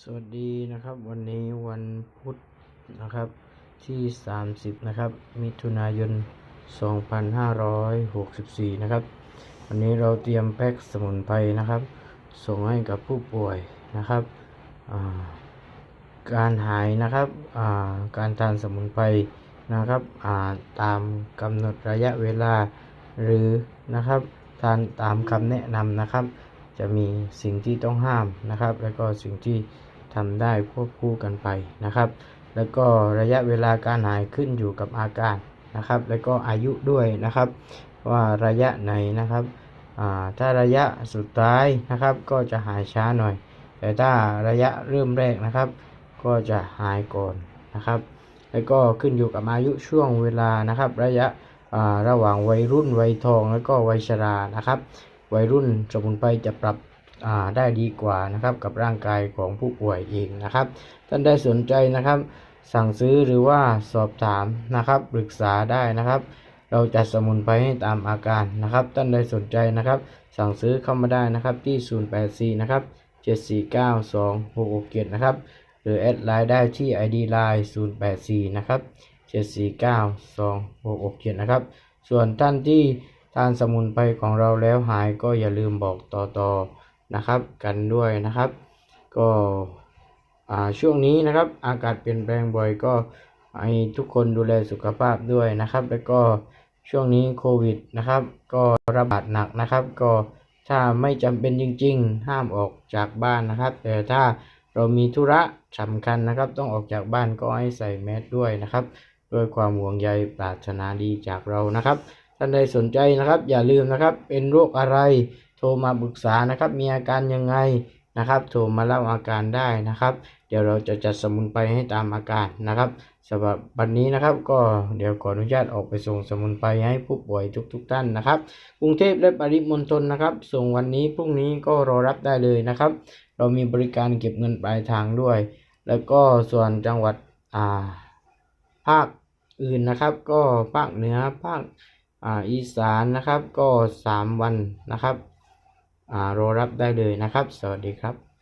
สวัสดีนะครับวันนี้วันพุธนะครับที่ 30 นะครับ มิถุนายน 2564 นะครับ วันนี้เราเตรียมแพ็กสมุนไพรนะครับ ส่งให้กับผู้ป่วยนะครับ การหายนะครับาการทานสมุนไพรนะครับาตามกำหนดระยะเวลาหรือนะครับ ทานตามคำแนะนำนะครับ จะมีสิ่งที่ต้องห้ามนะครับ แล้วก็สิ่งที่ทำได้ควบคู่กันไปนะครับ แล้วก็ระยะเวลาการหายขึ้นอยู่กับอาการนะครับ แล้วก็อายุด้วยนะครับ ว่าระยะไหนนะครับถ้าระยะสุดท้ายนะครับก็จะหายช้าหน่อย แต่ถ้าระยะเริ่มแรกนะครับ ก็จะหายก่อนนะครับ แล้วก็ขึ้นอยู่กับอายุช่วงเวลานะครับ ระยะระหว่างวัยรุ่นวัยทอง แล้วก็วัยชรานะครับ วัยรุ่นสมุนไพรจะปรับได้ดีกว่านะครับกับร่างกายของผู้ป่วยเองนะครับ ท่านได้สนใจนะครับ สั่งซื้อหรือว่าสอบถามนะครับปรึกษาได้นะครับ เราจัดสมุนไพรให้ตามอาการนะครับ ท่านใดสนใจนะครับ สั่งซื้อเข้ามาได้นะครับที่ 084 นะครับ 7492667 นะครับ หรือแอดไลน์ได้ที่ ID Line 084 นะครับ 7492667 นะครับ ส่วนท่านที่ ทานสมุนไพรของเราแล้วหายก็อย่าลืมบอกต่อๆนะครับ กันด้วยนะครับ ก็อ่าช่วงนี้นะครับ อากาศเปลี่ยนแปลงบ่อยก็ให้ทุกคนดูแลสุขภาพด้วยนะครับ แล้วก็ช่วงนี้โควิดนะครับ ก็ระบาดหนักนะครับ ก็ถ้าไม่จำเป็นจริง ๆ ห้ามออกจากบ้านนะครับ แต่ถ้าเรามีธุระสำคัญนะครับ ต้องออกจากบ้านก็ให้ใส่แมสด้วยนะครับ ด้วยความห่วงใยปรารถนาดีจากเรานะครับ ท่านใดสนใจนะครับ อย่าลืมนะครับ เป็นโรคอะไร โทรมาปรึกษานะครับ มีอาการยังไงนะครับ โทรมาเล่าอาการได้นะครับ เดี๋ยวเราจะจัดสมุนไพรให้ตามอาการนะครับสำหรับวันนี้นะครับก็เดี๋ยวขออนุญาตออกไปส่งสมุนไพรให้ผู้ป่วยทุกๆทท่านนะครับกรุงเทพและปริมณฑลนะครับ ส่งวันนี้พรุ่งนี้ก็รอรับได้เลยนะครับ เรามีบริการเก็บเงินปลายทางด้วย แล้วก็ส่วนจังหวัดอ่าภาคอื่นนะครับ ก็ภาคเหนือภาค อ่าอีสานนะครับก็สามวันนะครับอ่ารอรับได้เลยนะครับ สวัสดีครับ